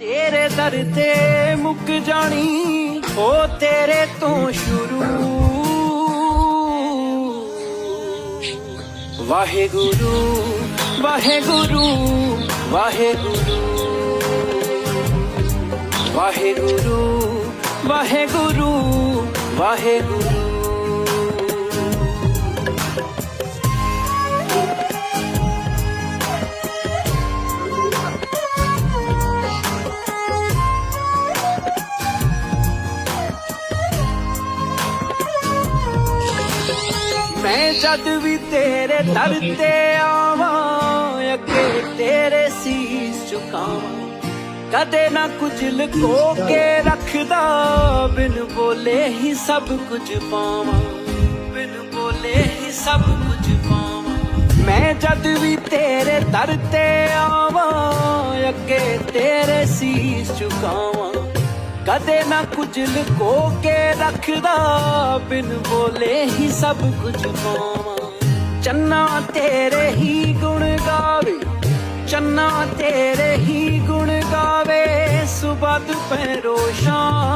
ਤੇਰੇ ਦਰ ਤੇ ਮੁੱਕ ਜਾਣੀ ਹੋ ਤੇਰੇ ਤੋਂ ਸ਼ੁਰੂ। ਵਾਹਿਗੁਰੂ ਵਾਹਿਗੁਰੂ ਵਾਹਿਗੁਰੂ। ਵਾਹਿਗੁਰੂ ਵਾਹਿਗੁਰੂ ਵਾਹਿਗੁਰੂ। ਮੈਂ ਜਦ ਵੀ ਤੇਰੇ ਦਰ ਤੇ ਆਵਾਂ, ਅੱਗੇ ਤੇਰੇ ਸੀਸ ਝੁਕਾਵਾਂ। ਕਦੇ ਨਾ ਕੁਝ ਲੁਕੋ ਕੇ ਰੱਖਦਾ, ਬਿਨ ਬੋਲੇ ਹੀ ਸਭ ਕੁਝ ਪਾਵਾਂ। ਬਿਨ ਬੋਲੇ ਹੀ ਸਭ ਕੁਝ ਪਾਵਾਂ। ਮੈਂ ਜਦ ਵੀ ਤੇਰੇ ਦਰ ਤੇ ਆਵਾਂ, ਅੱਗੇ ਤੇਰੇ ਸੀਸ ਝੁਕਾਵਾਂ। ਕਦੇ ਨਾ ਕੁਝ ਲੁਕੋ ਕੇ ਰੱਖਦਾ, ਬਿਨ ਬੋਲੇ ਹੀ ਸਭ ਕੁਝ ਪਾਵਾਂ। ਚੰਨਾ ਤੇਰੇ ਹੀ ਗੁਣ ਗਾਵੇ, ਚੰਨਾ ਤੇਰੇ ਹੀ ਗੁਣ ਗਾਵੇ ਸੁਬਹ ਦੁਪਹਿਰੋ ਸ਼ਾਮ